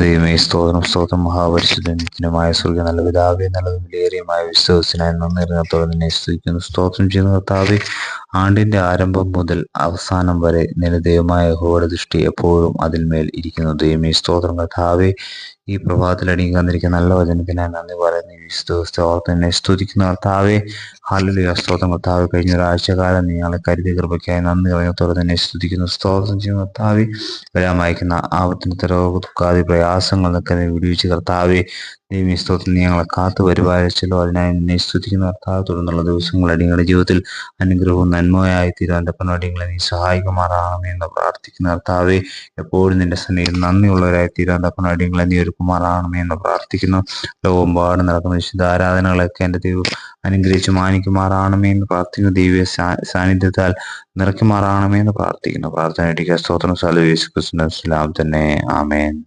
ദൈവമേ സ്തോത്രം സ്തോത്രം. മഹാപരിശുദ്ധനുമായ സ്വർഗ നല്ല പിതാവേ നല്ലതും വിലയേറിയമായ വിശ്വസിനായി നന്നിറങ്ങത്തോടെ നിന്നെ സ്തുതിക്കുന്നു. സ്തോത്രം ചെയ്യുന്ന കർത്താവെ. ആണ്ടിന്റെ ആരംഭം മുതൽ അവസാനം വരെ നിന്റെ ദൈവമായ ഹോട ദൃഷ്ടി എപ്പോഴും അതിന്മേൽ ഇരിക്കുന്നു. ദൈവമേ സ്തോത്രം കർത്താവെ. ഈ പ്രഭാതത്തിൽ അടിയിൽ വന്നിരിക്കുന്ന നല്ല വചനത്തിനായി നന്ദി പറയുന്നു. ഈ ദിവസത്തെ ഓർത്ത് എന്നെ സ്തുതിക്കുന്ന കർത്താവെ ഹാലുലിയ സ്തോത്രം കർത്താവ്. കഴിഞ്ഞ ഒരാഴ്ചകാലം നീ ഞങ്ങളെ കരുതി കൃപയ്ക്കായി നന്ദി പറഞ്ഞത്തോടെ തന്നെ സ്തുതിക്കുന്നു. സ്തോത്രം ചെയ്യുന്ന കർത്താവെ. വരാൻ വായിക്കുന്ന ആവർത്തനത്തെ രോഗ ദുഃഖാതി പ്രയാസങ്ങൾ നിൽക്കുന്ന വിടുവിച്ച് കർത്താവെ. ദൈവം ഈ സ്തോത്രം നീ കാത്തു പരിപാലിച്ചല്ലോ അതിനായി നിന്നെ സ്തുതിക്കുന്ന കർത്താവ്. തുടർന്നുള്ള ദിവസങ്ങൾ അടിയങ്ങളുടെ ജീവിതത്തിൽ അനുഗ്രഹവും നന്മയായി തീരാൻ എന്റെ പണടികളെ നീ സഹായിക്കുമാറാകണമെന്ന് പ്രാർത്ഥിക്കുന്ന കർത്താവെ. എപ്പോഴും നിന്റെ സന്നിധിയിൽ നന്ദിയുള്ളവരായി തീരാൻ തപ്പണ നീ നീ ഒരുക്കുമാറാകണമേ എന്ന് പ്രാർത്ഥിക്കുന്നു. ലോകമ്പാട് നടക്കുന്ന വിശുദ്ധ ആരാധനകളൊക്കെ എന്റെ ദൈവം അനുഗ്രഹിച്ച് മാനിക്കുമാറാകണമേ എന്ന് പ്രാർത്ഥിക്കുന്നു. ദൈവ സാന്നിധ്യത്താൽ നിറയ്ക്കുമാറാകണമേ എന്ന് പ്രാർത്ഥിക്കുന്നു. പ്രാർത്ഥന സ്തോത്രം. സാലു യേശു ക്രിസ്തു തന്നെ ആമേൻ.